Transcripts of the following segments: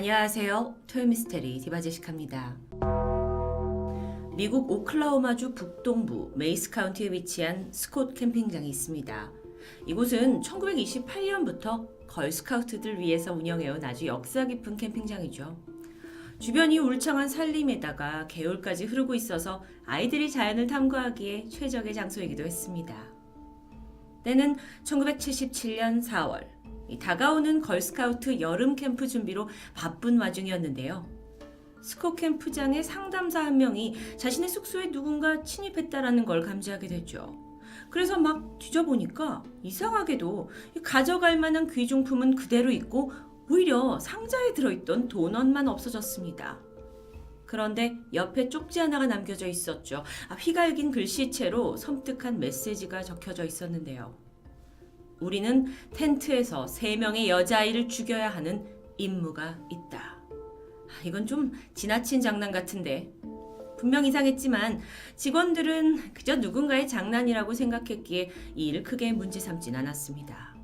안녕하세요. 토요미스테리 디바제시카입니다. 미국 오클라호마주 북동부 메이스 카운티에 위치한 스콧 캠핑장이 있습니다. 이곳은 1928년부터 걸스카우트들 위해서 운영해온 아주 역사 깊은 캠핑장이죠. 주변이 울창한 산림에다가 개울까지 흐르고 있어서 아이들이 자연을 탐구하기에 최적의 장소이기도 했습니다. 때는 1977년 4월. 이 다가오는 걸스카우트 여름 캠프 준비로 바쁜 와중이었는데요. 스코 캠프장의 상담사 한 명이 자신의 숙소에 누군가 침입했다라는 걸 감지하게 됐죠. 그래서 막 뒤져보니까 이상하게도 이 가져갈 만한 귀중품은 그대로 있고 오히려 상자에 들어있던 도넛만 없어졌습니다. 그런데 옆에 쪽지 하나가 남겨져 있었죠. 아, 휘갈긴 글씨체로 섬뜩한 메시지가 적혀져 있었는데요. 우리는 텐트에서 세 명의 여자아이를 죽여야 하는 임무가 있다. 아, 이건 좀 지나친 장난 같은데. 분명 이상했지만 직원들은 그저 누군가의 장난이라고 생각했기에 이 일을 크게 문제 삼진 않았습니다.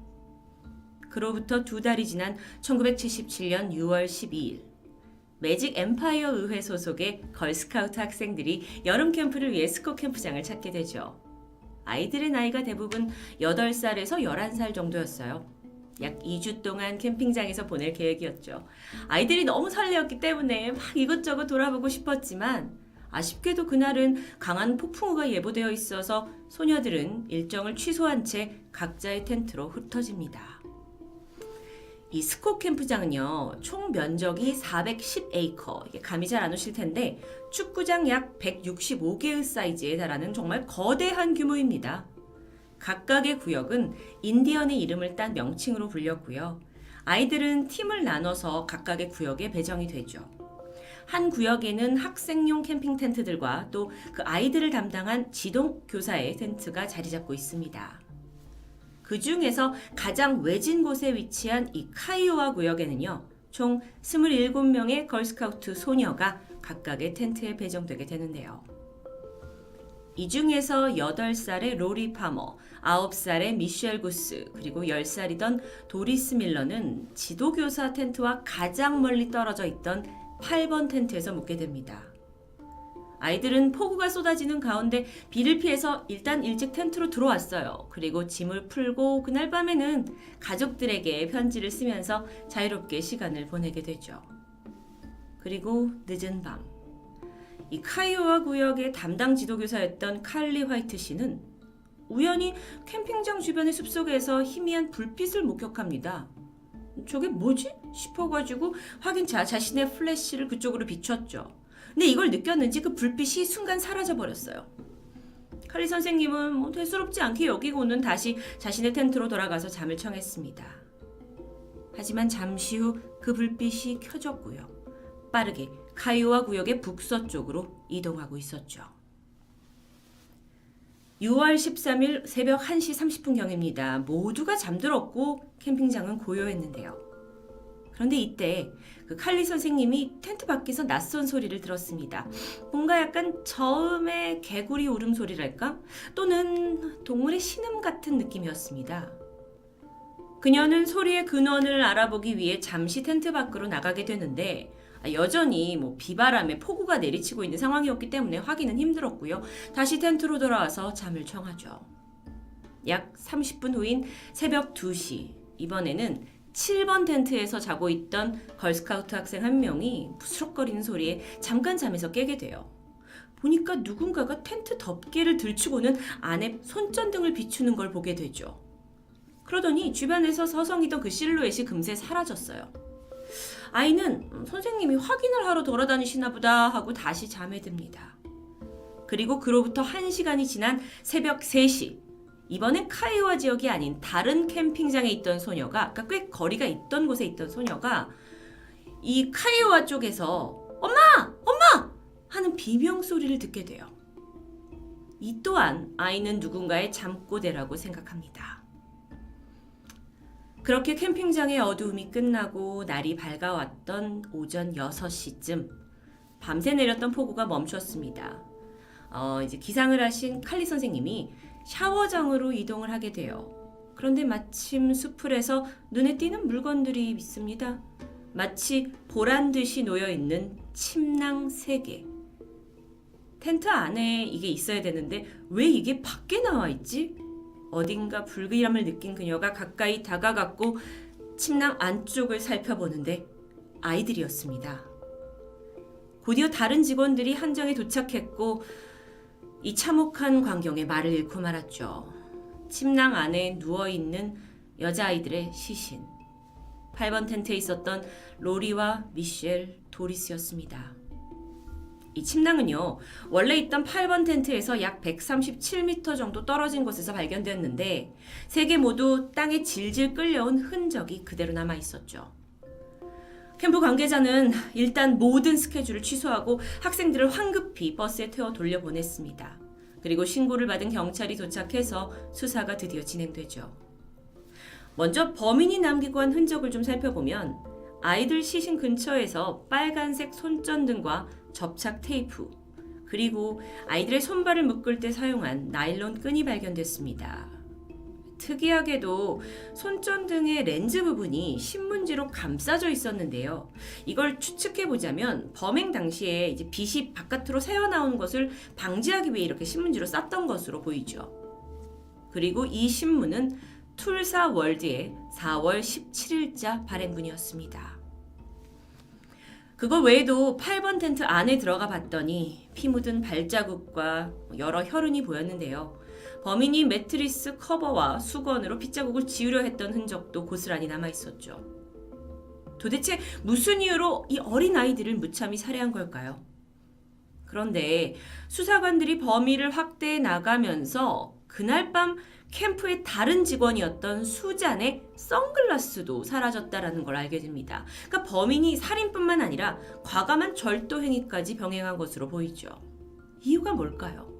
그로부터 두 달이 지난 1977년 6월 12일 매직 엠파이어 의회 소속의 걸스카우트 학생들이 여름 캠프를 위해 스코 캠프장을 찾게 되죠. 아이들의 나이가 대부분 8살에서 11살 정도였어요. 약 2주 동안 캠핑장에서 보낼 계획이었죠. 아이들이 너무 설레었기 때문에 막 이것저것 돌아보고 싶었지만 아쉽게도 그날은 강한 폭풍우가 예보되어 있어서 소녀들은 일정을 취소한 채 각자의 텐트로 흩어집니다. 이 스코 캠프장은요, 총 면적이 410에이커. 이게 감이 잘 안 오실 텐데, 축구장 약 165개의 사이즈에 달하는 정말 거대한 규모입니다. 각각의 구역은 인디언의 이름을 딴 명칭으로 불렸고요. 아이들은 팀을 나눠서 각각의 구역에 배정이 되죠. 한 구역에는 학생용 캠핑 텐트들과 또 그 아이들을 담당한 지동 교사의 텐트가 자리 잡고 있습니다. 그 중에서 가장 외진 곳에 위치한 이 카이오와 구역에는요, 총 27명의 걸스카우트 소녀가 각각의 텐트에 배정되게 되는데요. 이 중에서 8살의 로리 파머, 9살의 미셸 구스, 그리고 10살이던 도리스 밀러는 지도교사 텐트와 가장 멀리 떨어져 있던 8번 텐트에서 묵게 됩니다. 아이들은 폭우가 쏟아지는 가운데 비를 피해서 일단 일찍 텐트로 들어왔어요. 그리고 짐을 풀고 그날 밤에는 가족들에게 편지를 쓰면서 자유롭게 시간을 보내게 되죠. 그리고 늦은 밤. 이 카이오와 구역의 담당 지도교사였던 칼리 화이트 씨는 우연히 캠핑장 주변의 숲속에서 희미한 불빛을 목격합니다. 저게 뭐지? 싶어가지고 확인차 자신의 플래시를 그쪽으로 비췄죠. 근데 이걸 느꼈는지 그 불빛이 순간 사라져 버렸어요. 칼리 선생님은 뭐 대수롭지 않게 여기고는 다시 자신의 텐트로 돌아가서 잠을 청했습니다. 하지만 잠시 후 그 불빛이 켜졌고요. 빠르게 카이오와 구역의 북서쪽으로 이동하고 있었죠. 6월 13일 새벽 1시 30분경입니다. 모두가 잠들었고 캠핑장은 고요했는데요. 그런데 이때 그 칼리 선생님이 텐트 밖에서 낯선 소리를 들었습니다. 뭔가 약간 저음의 개구리 울음소리랄까? 또는 동물의 신음 같은 느낌이었습니다. 그녀는 소리의 근원을 알아보기 위해 잠시 텐트 밖으로 나가게 되는데 아, 여전히 뭐 비바람에 폭우가 내리치고 있는 상황이었기 때문에 확인은 힘들었고요. 다시 텐트로 돌아와서 잠을 청하죠. 약 30분 후인 새벽 2시 이번에는 7번 텐트에서 자고 있던 걸스카우트 학생 한 명이 부스럭거리는 소리에 잠깐 잠에서 깨게 돼요. 보니까 누군가가 텐트 덮개를 들추고는 안에 손전등을 비추는 걸 보게 되죠. 그러더니 주변에서 서성이던 그 실루엣이 금세 사라졌어요. 아이는 음, 선생님이 확인을 하러 돌아다니시나 보다 하고 다시 잠에 듭니다. 그리고 그로부터 1시간이 지난 새벽 3시 이번엔 카이오와 지역이 아닌 다른 캠핑장에 있던 소녀가 그러니까 꽤 거리가 있던 곳에 있던 소녀가 이 카이오와 쪽에서 엄마! 엄마! 하는 비명 소리를 듣게 돼요. 이 또한 아이는 누군가의 잠꼬대라고 생각합니다. 그렇게 캠핑장의 어두움이 끝나고 날이 밝아왔던 오전 6시쯤 밤새 내렸던 폭우가 멈췄습니다. 어, 이제 기상을 하신 칼리 선생님이 샤워장으로 이동을 하게 돼요. 그런데 마침 수풀에서 눈에 띄는 물건들이 있습니다. 마치 보란 듯이 놓여 있는 침낭 3개. 텐트 안에 이게 있어야 되는데 왜 이게 밖에 나와 있지? 어딘가 불길함을 느낀 그녀가 가까이 다가갔고 침낭 안쪽을 살펴보는데 아이들이었습니다. 곧이어 다른 직원들이 한정에 도착했고 이 참혹한 광경에 말을 잃고 말았죠. 침낭 안에 누워 있는 여자아이들의 시신. 8번 텐트에 있었던 로리와 미셸, 도리스였습니다. 이 침낭은요, 원래 있던 8번 텐트에서 약 137m 정도 떨어진 곳에서 발견되었는데, 세 개 모두 땅에 질질 끌려온 흔적이 그대로 남아 있었죠. 캠프 관계자는 일단 모든 스케줄을 취소하고 학생들을 황급히 버스에 태워 돌려보냈습니다. 그리고 신고를 받은 경찰이 도착해서 수사가 드디어 진행되죠. 먼저 범인이 남기고 한 흔적을 좀 살펴보면 아이들 시신 근처에서 빨간색 손전등과 접착 테이프, 그리고 아이들의 손발을 묶을 때 사용한 나일론 끈이 발견됐습니다. 특이하게도 손전등의 렌즈 부분이 신문지로 감싸져 있었는데요. 이걸 추측해 보자면 범행 당시에 이제 빛이 바깥으로 새어나오는 것을 방지하기 위해 이렇게 신문지로 쌌던 것으로 보이죠. 그리고 이 신문은 툴사 월드의 4월 17일자 발행분이었습니다. 그거 외에도 8번 텐트 안에 들어가 봤더니 피 묻은 발자국과 여러 혈흔이 보였는데요. 범인이 매트리스 커버와 수건으로 핏자국을 지우려 했던 흔적도 고스란히 남아 있었죠. 도대체 무슨 이유로 이 어린 아이들을 무참히 살해한 걸까요? 그런데 수사관들이 범위를 확대해 나가면서 그날 밤 캠프의 다른 직원이었던 수잔의 선글라스도 사라졌다라는 걸 알게 됩니다. 그러니까 범인이 살인뿐만 아니라 과감한 절도 행위까지 병행한 것으로 보이죠. 이유가 뭘까요?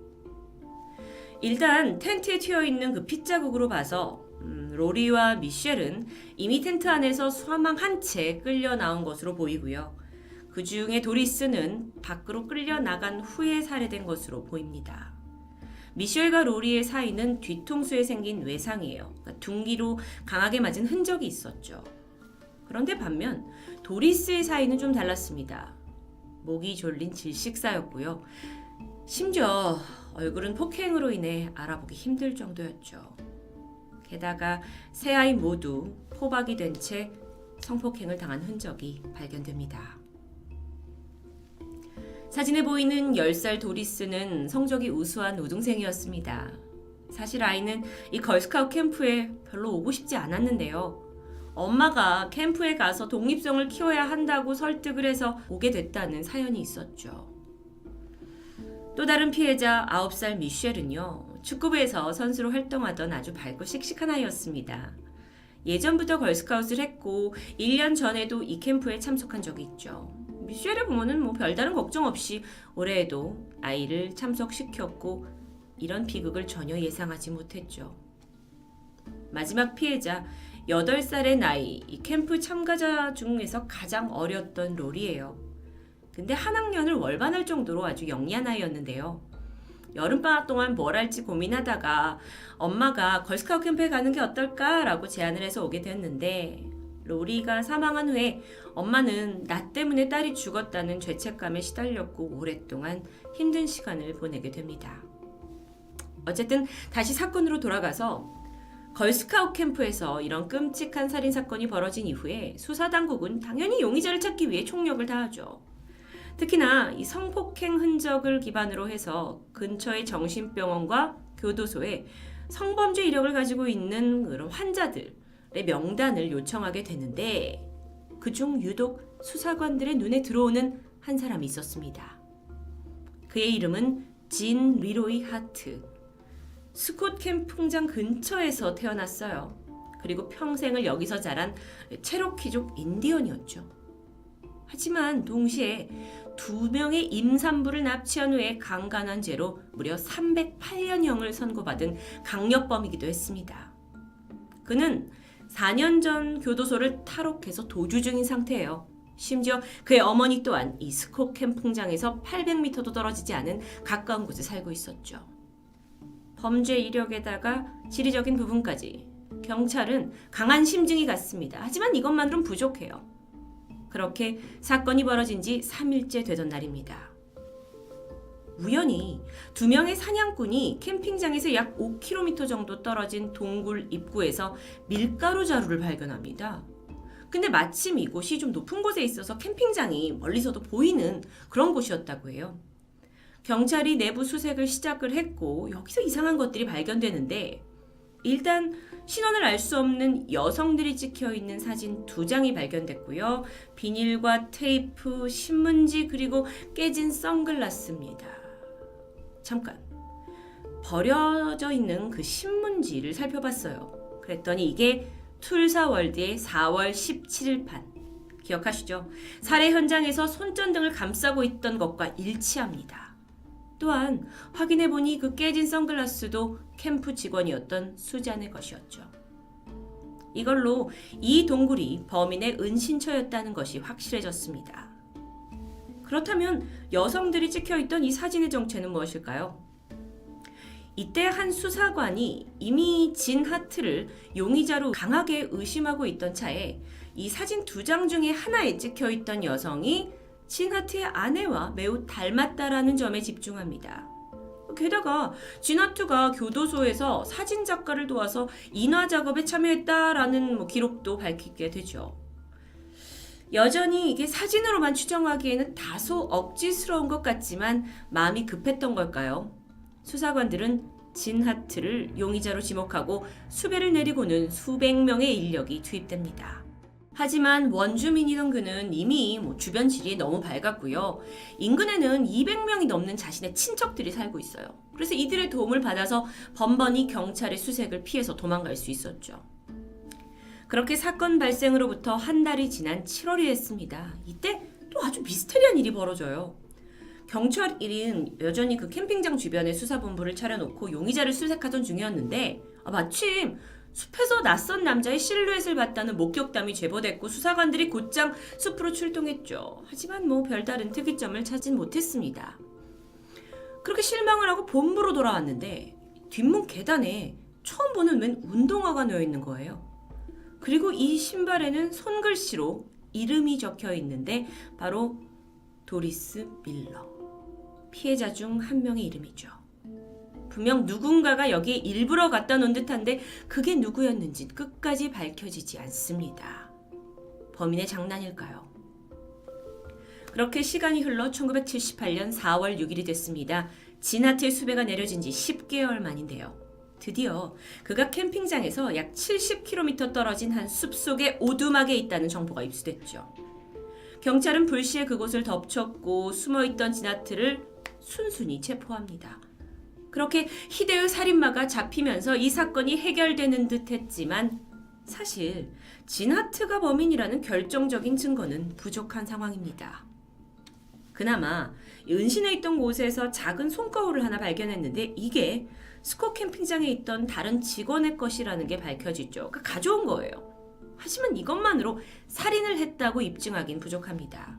일단 텐트에 튀어 있는 그 핏자국으로 봐서 음, 로리와 미셸은 이미 텐트 안에서 사망한 채 끌려 나온 것으로 보이고요. 그 중에 도리스는 밖으로 끌려 나간 후에 살해된 것으로 보입니다. 미셸과 로리의 사이는 뒤통수에 생긴 외상이에요. 그러니까 둔기로 강하게 맞은 흔적이 있었죠. 그런데 반면 도리스의 사이는 좀 달랐습니다. 목이 졸린 질식사였고요. 심지어 얼굴은 폭행으로 인해 알아보기 힘들 정도였죠. 게다가 세 아이 모두 포박이 된 채 성폭행을 당한 흔적이 발견됩니다. 사진에 보이는 10살 도리스는 성적이 우수한 우등생이었습니다. 사실 아이는 이 걸스카우트 캠프에 별로 오고 싶지 않았는데요. 엄마가 캠프에 가서 독립성을 키워야 한다고 설득을 해서 오게 됐다는 사연이 있었죠. 또 다른 피해자 9살 미셸은요. 축구부에서 선수로 활동하던 아주 밝고 씩씩한 아이였습니다. 예전부터 걸스카웃을 했고 1년 전에도 이 캠프에 참석한 적이 있죠. 미셸의 부모는 뭐 별다른 걱정 없이 올해에도 아이를 참석시켰고 이런 비극을 전혀 예상하지 못했죠. 마지막 피해자 8살의 나이 이 캠프 참가자 중에서 가장 어렸던 롤이에요. 근데 한 학년을 월반할 정도로 아주 영리한 아이였는데요. 여름방학 동안 뭘 할지 고민하다가 엄마가 걸스카우트 캠프에 가는 게 어떨까라고 제안을 해서 오게 되었는데 로리가 사망한 후에 엄마는 나 때문에 딸이 죽었다는 죄책감에 시달렸고 오랫동안 힘든 시간을 보내게 됩니다. 어쨌든 다시 사건으로 돌아가서 걸스카우트 캠프에서 이런 끔찍한 살인 사건이 벌어진 이후에 수사 당국은 당연히 용의자를 찾기 위해 총력을 다하죠. 특히나 이 성폭행 흔적을 기반으로 해서 근처의 정신병원과 교도소에 성범죄 이력을 가지고 있는 그런 환자들의 명단을 요청하게 되는데 그중 유독 수사관들의 눈에 들어오는 한 사람이 있었습니다. 그의 이름은 진 리로이 하트. 스콧 캠프장 근처에서 태어났어요. 그리고 평생을 여기서 자란 체로키족 인디언이었죠. 하지만 동시에 두 명의 임산부를 납치한 후에 강간한 죄로 무려 308년형을 선고받은 강력범이기도 했습니다. 그는 4년 전 교도소를 탈옥해서 도주 중인 상태예요. 심지어 그의 어머니 또한 이 스콧 캠프장에서 800m도 떨어지지 않은 가까운 곳에 살고 있었죠. 범죄 이력에다가 지리적인 부분까지 경찰은 강한 심증이 같습니다. 하지만 이것만으로는 부족해요. 그렇게 사건이 벌어진 지 3일째 되던 날입니다. 우연히 두 명의 사냥꾼이 캠핑장에서 약 5km 정도 떨어진 동굴 입구에서 밀가루 자루를 발견합니다. 근데 마침 이곳이 좀 높은 곳에 있어서 캠핑장이 멀리서도 보이는 그런 곳이었다고 해요. 경찰이 내부 수색을 시작을 했고 여기서 이상한 것들이 발견되는데 일단 신원을 알 수 없는 여성들이 찍혀 있는 사진 두 장이 발견됐고요. 비닐과 테이프, 신문지 그리고 깨진 선글라스입니다. 잠깐 버려져 있는 그 신문지를 살펴봤어요. 그랬더니 이게 툴사월드의 4월 17일 판 기억하시죠? 살해 현장에서 손전등을 감싸고 있던 것과 일치합니다. 또한 확인해 보니 그 깨진 선글라스도 캠프 직원이었던 수잔의 것이었죠. 이걸로 이 동굴이 범인의 은신처였다는 것이 확실해졌습니다. 그렇다면 여성들이 찍혀 있던 이 사진의 정체는 무엇일까요? 이때 한 수사관이 이미 진 하트를 용의자로 강하게 의심하고 있던 차에 이 사진 두 장 중에 하나에 찍혀 있던 여성이 진 하트의 아내와 매우 닮았다라는 점에 집중합니다. 게다가 진하트가 교도소에서 사진 작가를 도와서 인화 작업에 참여했다라는 뭐 기록도 밝히게 되죠. 여전히 이게 사진으로만 추정하기에는 다소 억지스러운 것 같지만 마음이 급했던 걸까요? 수사관들은 진하트를 용의자로 지목하고 수배를 내리고는 수백 명의 인력이 투입됩니다. 하지만 원주민이던 그는 이미 뭐 주변 지리에 너무 밝았고요. 인근에는 200명이 넘는 자신의 친척들이 살고 있어요. 그래서 이들의 도움을 받아서 번번이 경찰의 수색을 피해서 도망갈 수 있었죠. 그렇게 사건 발생으로부터 한 달이 지난 7월이 됐습니다. 이때 또 아주 미스테리한 일이 벌어져요. 경찰일은 여전히 그 캠핑장 주변에 수사본부를 차려놓고 용의자를 수색하던 중이었는데 아, 마침 숲에서 낯선 남자의 실루엣을 봤다는 목격담이 제보됐고 수사관들이 곧장 숲으로 출동했죠. 하지만 뭐 별다른 특이점을 찾진 못했습니다. 그렇게 실망을 하고 본부로 돌아왔는데 뒷문 계단에 처음 보는 웬 운동화가 놓여 있는 거예요. 그리고 이 신발에는 손글씨로 이름이 적혀 있는데 바로 도리스 밀러. 피해자 중 한 명의 이름이죠. 분명 누군가가 여기에 일부러 갖다 놓은 듯한데 그게 누구였는지 끝까지 밝혀지지 않습니다. 범인의 장난일까요? 그렇게 시간이 흘러 1978년 4월 6일이 됐습니다. 진하트의 수배가 내려진 지 10개월 만인데요. 드디어 그가 캠핑장에서 약 70km 떨어진 한 숲속의 오두막에 있다는 정보가 입수됐죠. 경찰은 불시에 그곳을 덮쳤고 숨어있던 진하트를 순순히 체포합니다. 그렇게 희대의 살인마가 잡히면서 이 사건이 해결되는 듯 했지만 사실 진하트가 범인이라는 결정적인 증거는 부족한 상황입니다. 그나마 은신해 있던 곳에서 작은 손거울을 하나 발견했는데 이게 스코 캠핑장에 있던 다른 직원의 것이라는 게 밝혀지죠. 그러니까 가져온 거예요. 하지만 이것만으로 살인을 했다고 입증하긴 부족합니다.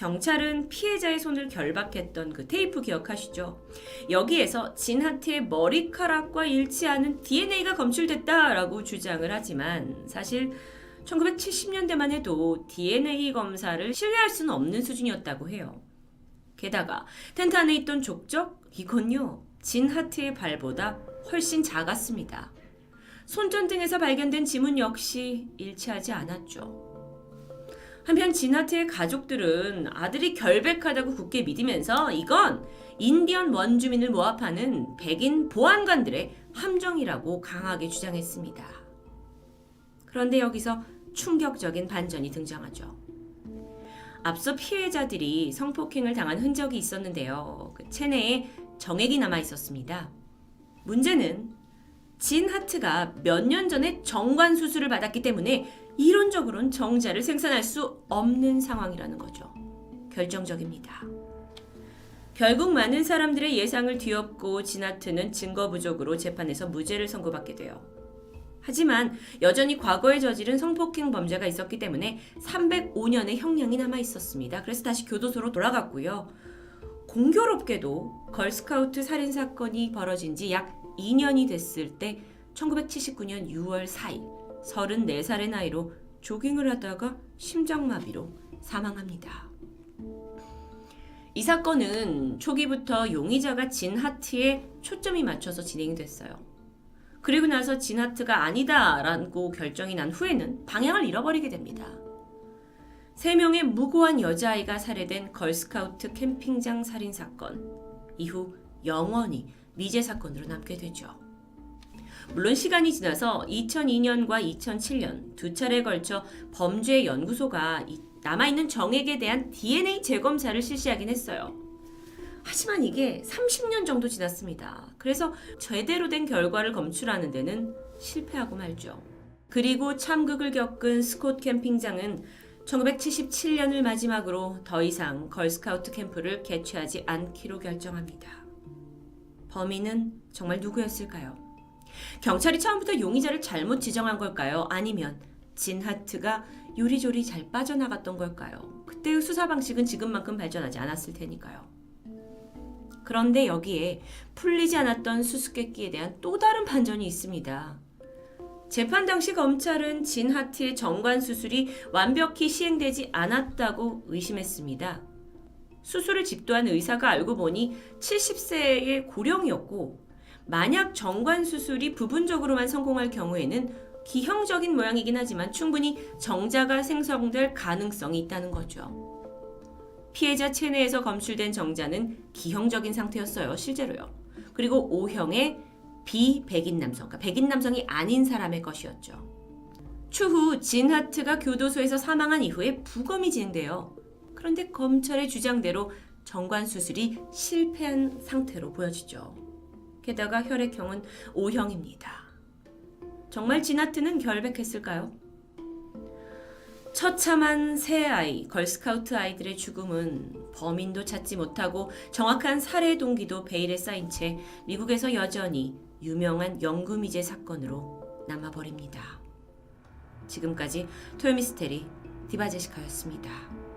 경찰은 피해자의 손을 결박했던 그 테이프 기억하시죠? 여기에서 진하트의 머리카락과 일치하는 DNA가 검출됐다라고 주장을 하지만 사실 1970년대만 해도 DNA 검사를 신뢰할 수는 없는 수준이었다고 해요. 게다가 텐트 안에 있던 족적 이건요 진하트의 발보다 훨씬 작았습니다. 손전등에서 발견된 지문 역시 일치하지 않았죠. 한편 진하트의 가족들은 아들이 결백하다고 굳게 믿으면서 이건 인디언 원주민을 모합하는 백인 보안관들의 함정이라고 강하게 주장했습니다. 그런데 여기서 충격적인 반전이 등장하죠. 앞서 피해자들이 성폭행을 당한 흔적이 있었는데요. 그 체내에 정액이 남아 있었습니다. 문제는 진 하트가 몇 년 전에 정관 수술을 받았기 때문에 이론적으로는 정자를 생산할 수 없는 상황이라는 거죠. 결정적입니다. 결국 많은 사람들의 예상을 뒤엎고 진하트는 증거 부족으로 재판에서 무죄를 선고받게 돼요. 하지만 여전히 과거에 저지른 성폭행 범죄가 있었기 때문에 305년의 형량이 남아 있었습니다. 그래서 다시 교도소로 돌아갔고요. 공교롭게도 걸스카우트 살인 사건이 벌어진 지 약 2년이 됐을 때 1979년 6월 4일 34살의 나이로 조깅을 하다가 심장마비로 사망합니다. 이 사건은 초기부터 용의자가 진 하트에 초점이 맞춰서 진행이 됐어요. 그리고 나서 진 하트가 아니다라고 결정이 난 후에는 방향을 잃어버리게 됩니다. 세 명의 무고한 여자아이가 살해된 걸스카우트 캠핑장 살인 사건. 이후 영원히 미제 사건으로 남게 되죠. 물론 시간이 지나서 2002년과 2007년 두 차례에 걸쳐 범죄 연구소가 이 남아있는 정액에 대한 DNA 재검사를 실시하긴 했어요. 하지만 이게 30년 정도 지났습니다. 그래서 제대로 된 결과를 검출하는 데는 실패하고 말죠. 그리고 참극을 겪은 스콧 캠핑장은 1977년을 마지막으로 더 이상 걸스카우트 캠프를 개최하지 않기로 결정합니다. 범인은 정말 누구였을까요? 경찰이 처음부터 용의자를 잘못 지정한 걸까요? 아니면 진하트가 요리조리 잘 빠져나갔던 걸까요? 그때의 수사 방식은 지금만큼 발전하지 않았을 테니까요. 그런데 여기에 풀리지 않았던 수수께끼에 대한 또 다른 반전이 있습니다. 재판 당시 검찰은 진하트의 정관 수술이 완벽히 시행되지 않았다고 의심했습니다. 수술을 집도한 의사가 알고 보니 70세의 고령이었고 만약 정관 수술이 부분적으로만 성공할 경우에는 기형적인 모양이긴 하지만 충분히 정자가 생성될 가능성이 있다는 거죠. 피해자 체내에서 검출된 정자는 기형적인 상태였어요, 실제로요. 그리고 O형의 비백인 남성, 그러니까 백인 남성이 아닌 사람의 것이었죠. 추후 진하트가 교도소에서 사망한 이후에 부검이 진행돼요. 그런데 검찰의 주장대로 정관 수술이 실패한 상태로 보여지죠. 게다가 혈액형은 O형입니다. 정말 진하트는 결백했을까요? 처참한 새 아이, 걸스카우트 아이들의 죽음은 범인도 찾지 못하고 정확한 살해 동기도 베일에 쌓인 채 미국에서 여전히 유명한 연구미제 사건으로 남아버립니다. 지금까지 토요미스테리 디바제시카였습니다.